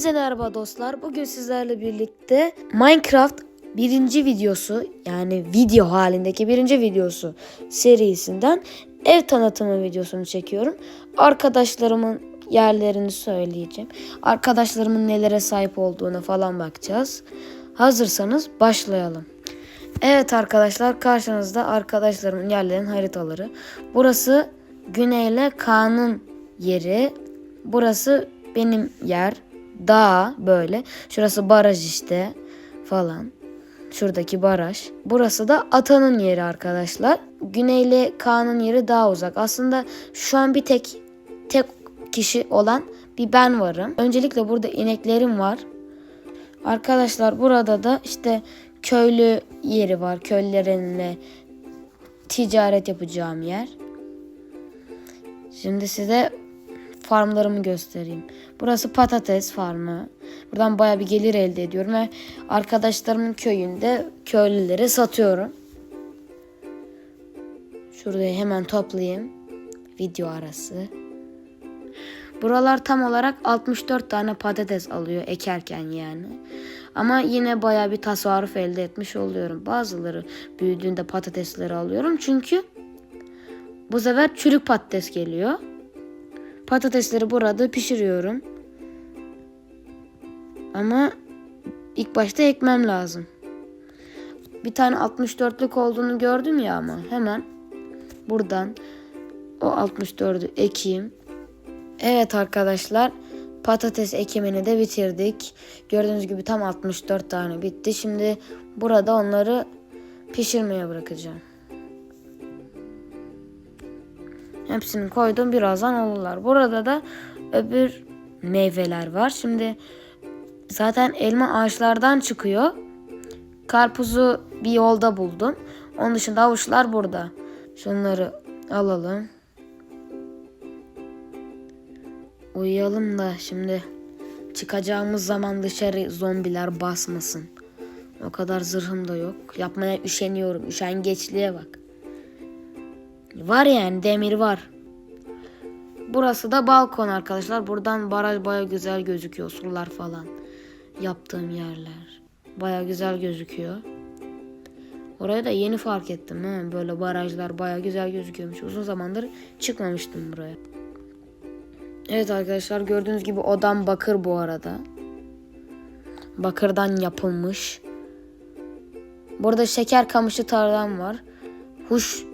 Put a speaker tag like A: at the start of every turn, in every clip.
A: Hepinize merhaba dostlar. Bugün sizlerle birlikte Minecraft birinci videosu yani video halindeki birinci videosu serisinden ev tanıtımı videosunu çekiyorum. Arkadaşlarımın yerlerini söyleyeceğim. Arkadaşlarımın nelere sahip olduğuna falan bakacağız. Hazırsanız başlayalım. Evet arkadaşlar karşınızda arkadaşlarımın yerlerinin haritaları. Burası Güneyle Kaan'ın yeri. Burası benim yer. Dağ böyle. Şurası baraj işte falan. Şuradaki baraj. Burası da atanın yeri arkadaşlar. Güneyle Kaan'ın yeri daha uzak. Aslında şu an bir tek tek kişi olan bir ben varım. Öncelikle burada ineklerim var. Arkadaşlar burada da işte köylü yeri var. Köylülerinle ticaret yapacağım yer. Şimdi size farmlarımı göstereyim. Burası patates farmı. Buradan baya bir gelir elde ediyorum ve arkadaşlarımın köyünde köylülere satıyorum. Şurayı hemen toplayayım. Video arası. Buralar tam olarak 64 tane patates alıyor ekerken yani. Ama yine baya bir tasarruf elde etmiş oluyorum. Bazıları büyüdüğünde patatesleri alıyorum. Çünkü bu sefer çürük patates geliyor. Patatesleri burada pişiriyorum. Ama ilk başta ekmem lazım. Bir tane 64'lük olduğunu gördüm ya ama hemen buradan o 64'ü ekeyim. Evet arkadaşlar patates ekimini de bitirdik. Gördüğünüz gibi tam 64 tane bitti. Şimdi burada onları pişirmeye bırakacağım. Hepsini koydum birazdan olurlar. Burada da öbür meyveler var. Şimdi zaten elma ağaçlardan çıkıyor. Karpuzu bir yolda buldum. Onun dışında avuçlar burada. Şunları alalım. Uyuyalım da şimdi çıkacağımız zaman dışarı zombiler basmasın. O kadar zırhım da yok. Yapmaya üşeniyorum. Üşengeçliğe bak. Var yani demir var. Burası da balkon arkadaşlar. Buradan baraj baya güzel gözüküyor. Surlar falan. Yaptığım yerler. Baya güzel gözüküyor. Oraya da yeni fark ettim. He. Böyle barajlar baya güzel gözüküyormuş. Uzun zamandır çıkmamıştım buraya. Evet arkadaşlar gördüğünüz gibi odam bakır bu arada. Bakırdan yapılmış. Burada şeker kamışı tarlam var. Huş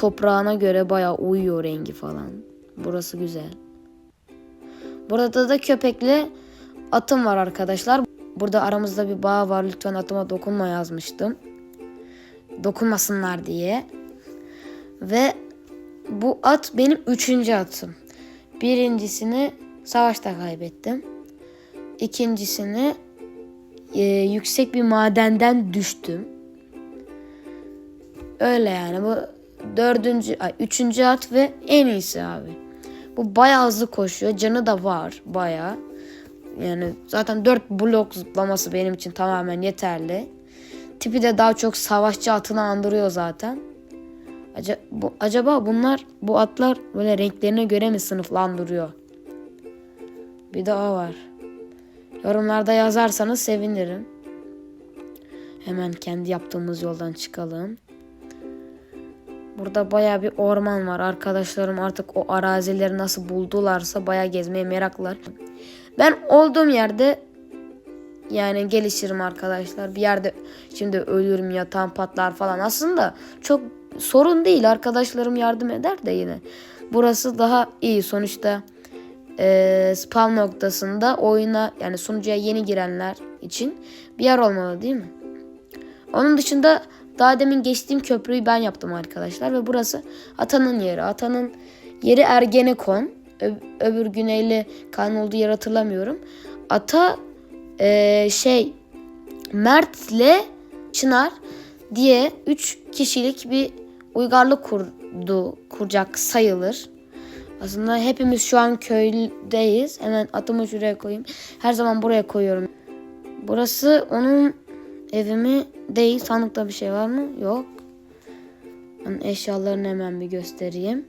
A: toprağına göre bayağı uyuyor rengi falan. Burası güzel. Burada da köpekli atım var arkadaşlar. Burada aramızda bir bağ var. Lütfen atıma dokunma yazmıştım. Dokunmasınlar diye. Ve bu at benim üçüncü atım. Birincisini savaşta kaybettim. İkincisini e, yüksek bir madenden düştüm. Öyle yani bu dördüncü, ay, üçüncü at ve en iyisi abi. Bu bayağı hızlı koşuyor. Canı da var bayağı. Yani zaten dört blok zıplaması benim için tamamen yeterli. Tipi de daha çok savaşçı atını andırıyor zaten. Acaba, bu, acaba bunlar bu atlar böyle renklerine göre mi sınıflandırıyor? Bir de o var. Yorumlarda yazarsanız sevinirim. Hemen kendi yaptığımız yoldan çıkalım. Burada baya bir orman var. Arkadaşlarım artık o arazileri nasıl buldularsa baya gezmeye meraklılar. Ben olduğum yerde yani gelişirim arkadaşlar. Bir yerde şimdi ölürüm yatağım patlar falan. Aslında çok sorun değil. Arkadaşlarım yardım eder de yine. Burası daha iyi. Sonuçta e, spawn noktasında oyuna yani sunucuya yeni girenler için bir yer olmalı değil mi? Onun dışında daha demin geçtiğim köprüyü ben yaptım arkadaşlar ve burası Atan'ın yeri. Atan'ın yeri Ergenekon. Ö- öbür güneyli kan olduğu yer hatırlamıyorum. Ata e, şey Mert'le Çınar diye 3 kişilik bir uygarlık kurdu, kuracak sayılır. Aslında hepimiz şu an köydeyiz. Hemen atımı şuraya koyayım. Her zaman buraya koyuyorum. Burası onun evi mi? Değil. Sandıkta bir şey var mı? Yok. Ben eşyalarını hemen bir göstereyim.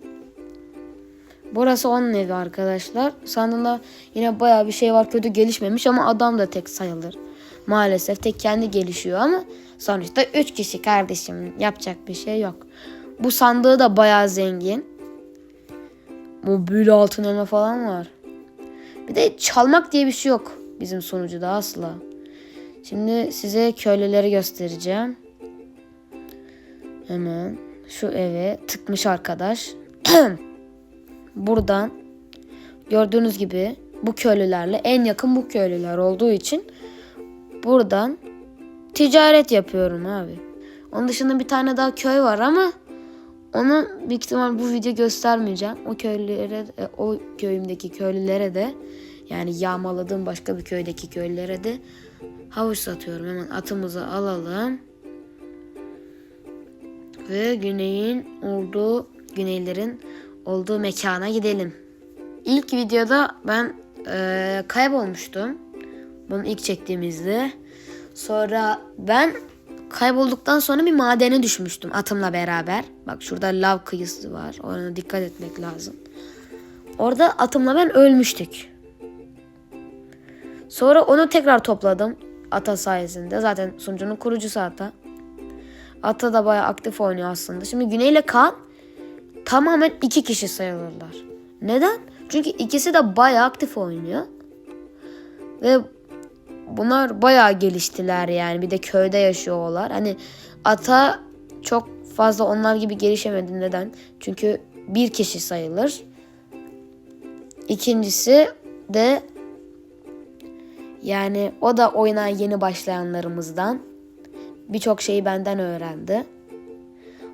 A: Burası onun evi arkadaşlar. Sandığında yine bayağı bir şey var kötü gelişmemiş ama adam da tek sayılır. Maalesef tek kendi gelişiyor ama sonuçta 3 kişi kardeşim yapacak bir şey yok. Bu sandığı da bayağı zengin. Bu büyülü altın elma falan var. Bir de çalmak diye bir şey yok bizim sunucuda asla. Şimdi size köylüleri göstereceğim. Hemen şu eve tıkmış arkadaş. Buradan gördüğünüz gibi bu köylülerle en yakın bu köylüler olduğu için buradan ticaret yapıyorum abi. Onun dışında bir tane daha köy var ama onu büyük ihtimal bu video göstermeyeceğim. O köylülere, o köyümdeki köylülere de yani yağmaladığım başka bir köydeki köylülere de havuç satıyorum. Hemen atımızı alalım. Ve güneyin olduğu, güneylerin olduğu mekana gidelim. İlk videoda ben eee, kaybolmuştum. Bunu ilk çektiğimizde. Sonra ben kaybolduktan sonra bir madene düşmüştüm atımla beraber. Bak şurada lav kıyısı var. Ona dikkat etmek lazım. Orada atımla ben ölmüştük. Sonra onu tekrar topladım Ata sayesinde. Zaten sunucunun kurucusu Ata. Ata da bayağı aktif oynuyor aslında. Şimdi Güney ile Kaan tamamen iki kişi sayılırlar. Neden? Çünkü ikisi de bayağı aktif oynuyor. Ve bunlar bayağı geliştiler yani. Bir de köyde yaşıyorlar. Hani Ata çok fazla onlar gibi gelişemedi. Neden? Çünkü bir kişi sayılır. İkincisi de yani o da oyuna yeni başlayanlarımızdan. Birçok şeyi benden öğrendi.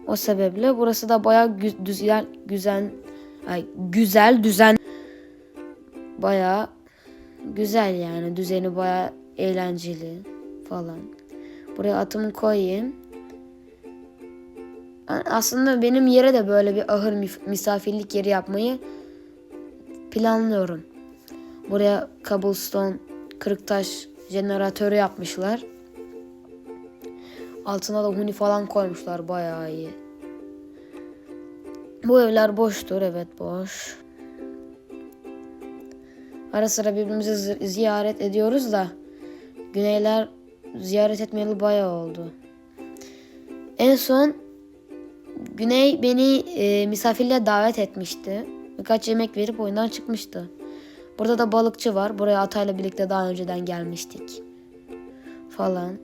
A: O sebeple burası da bayağı gü- güzel güzel ay, güzel düzen bayağı güzel yani düzeni bayağı eğlenceli falan. Buraya atımı koyayım. Aslında benim yere de böyle bir ahır misafirlik yeri yapmayı planlıyorum. Buraya cobblestone, kırıktaş jeneratörü yapmışlar. Altına da huni falan koymuşlar bayağı iyi. Bu evler boştur evet boş. Ara sıra birbirimizi zi- ziyaret ediyoruz da güneyler ziyaret etmeyeli bayağı oldu. En son Güney beni e, misafirliğe davet etmişti. Birkaç yemek verip oyundan çıkmıştı. Burada da balıkçı var. Buraya Atay'la birlikte daha önceden gelmiştik. Falan.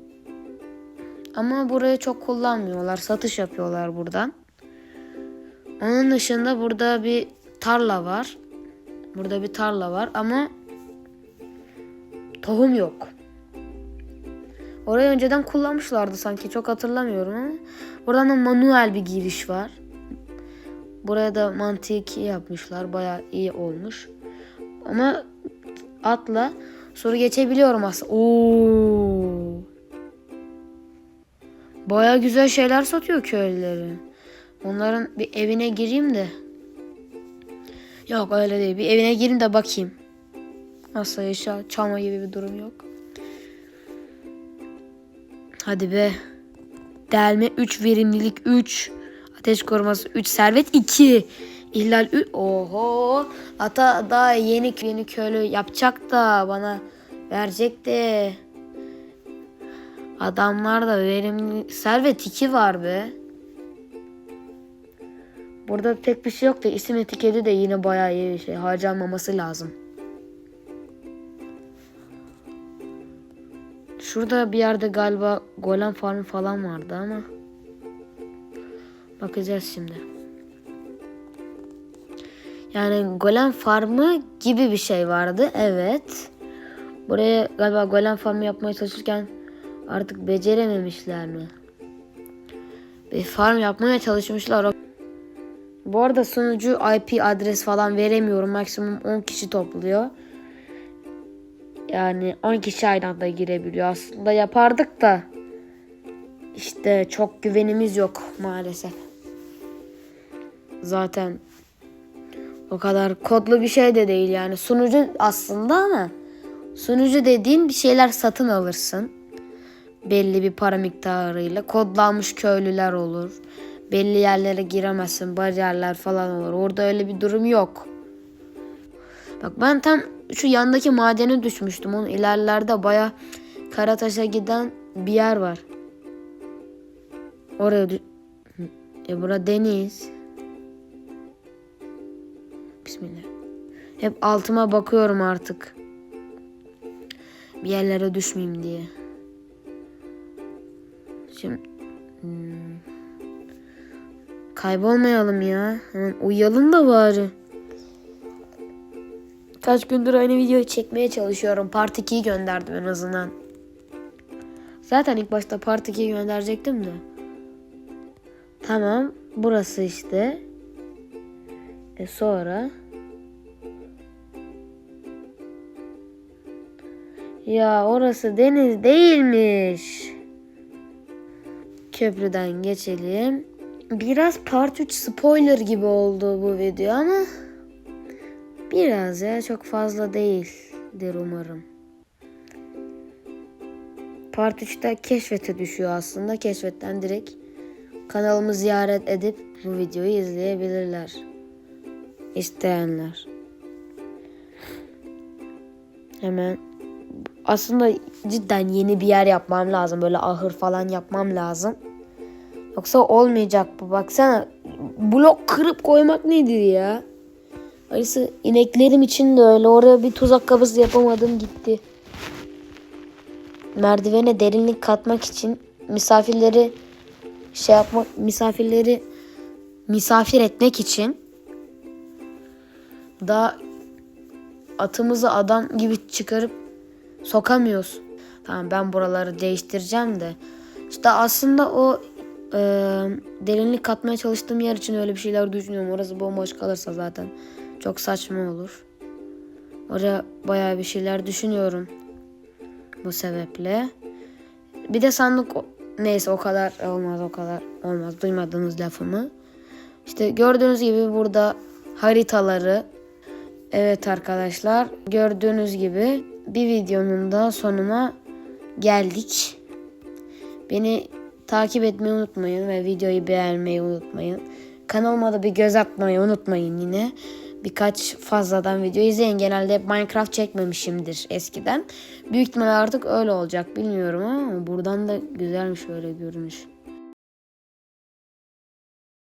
A: Ama burayı çok kullanmıyorlar. Satış yapıyorlar buradan. Onun dışında burada bir tarla var. Burada bir tarla var ama tohum yok. Orayı önceden kullanmışlardı sanki çok hatırlamıyorum ama buradan da manuel bir giriş var. Buraya da mantıki yapmışlar. Bayağı iyi olmuş. Ama atla soru geçebiliyorum aslında. Oo. Baya güzel şeyler satıyor köylüleri. Onların bir evine gireyim de. Yok öyle değil. Bir evine gireyim de bakayım. Asla eşya çalma gibi bir durum yok. Hadi be. Delme 3, verimlilik 3. Ateş koruması 3, servet 2. İhlal 3. Oho. Ata daha yeni yeni köylü yapacak da bana verecek de. Adamlar da verimli. Servet 2 var be. Burada pek bir şey yok da isim etiketi de yine bayağı iyi bir şey. Harcanmaması lazım. Şurada bir yerde galiba golem farmı falan vardı ama. Bakacağız şimdi. Yani golem farmı gibi bir şey vardı. Evet. Buraya galiba golem farmı yapmaya çalışırken artık becerememişler mi? Bir farm yapmaya çalışmışlar. Bu arada sunucu IP adres falan veremiyorum. Maksimum 10 kişi topluyor. Yani 10 kişi aynı anda girebiliyor. Aslında yapardık da işte çok güvenimiz yok maalesef. Zaten o kadar kodlu bir şey de değil yani. Sunucu aslında ama sunucu dediğin bir şeyler satın alırsın. Belli bir para miktarıyla. Kodlanmış köylüler olur. Belli yerlere giremezsin. Bariyerler falan olur. Orada öyle bir durum yok. Bak ben tam şu yandaki madene düşmüştüm. Onun ilerlerde baya Karataş'a giden bir yer var. Oraya. E bura deniz. Bismillah. Hep altıma bakıyorum artık. Bir yerlere düşmeyeyim diye. Şimdi hmm. kaybolmayalım ya. Hemen uyuyalım da bari. Kaç gündür aynı videoyu çekmeye çalışıyorum. Part 2'yi gönderdim en azından. Zaten ilk başta Part 2'yi gönderecektim de. Tamam. Burası işte. E sonra... Ya orası deniz değilmiş. Köprüden geçelim. Biraz part 3 spoiler gibi oldu bu video ama biraz ya çok fazla değildir umarım. Part 3'te keşfete düşüyor aslında. Keşfetten direkt kanalımı ziyaret edip bu videoyu izleyebilirler. İsteyenler. Hemen aslında cidden yeni bir yer yapmam lazım. Böyle ahır falan yapmam lazım. Yoksa olmayacak bu. Baksana blok kırıp koymak nedir ya? Ayrıca ineklerim için de öyle. Oraya bir tuzak kapısı yapamadım gitti. Merdivene derinlik katmak için misafirleri şey yapmak misafirleri misafir etmek için daha atımızı adam gibi çıkarıp sokamıyoruz. Tamam ben buraları değiştireceğim de. İşte aslında o e, derinlik katmaya çalıştığım yer için öyle bir şeyler düşünüyorum. Orası bomboş kalırsa zaten çok saçma olur. Oraya bayağı bir şeyler düşünüyorum. Bu sebeple. Bir de sandık neyse o kadar olmaz o kadar olmaz. Duymadığınız lafımı. İşte gördüğünüz gibi burada haritaları Evet arkadaşlar gördüğünüz gibi bir videonun da sonuna geldik. Beni takip etmeyi unutmayın ve videoyu beğenmeyi unutmayın. Kanalıma da bir göz atmayı unutmayın yine. Birkaç fazladan video izleyin. Genelde hep Minecraft çekmemişimdir eskiden. Büyük ihtimal artık öyle olacak bilmiyorum ama buradan da güzelmiş öyle görünüş.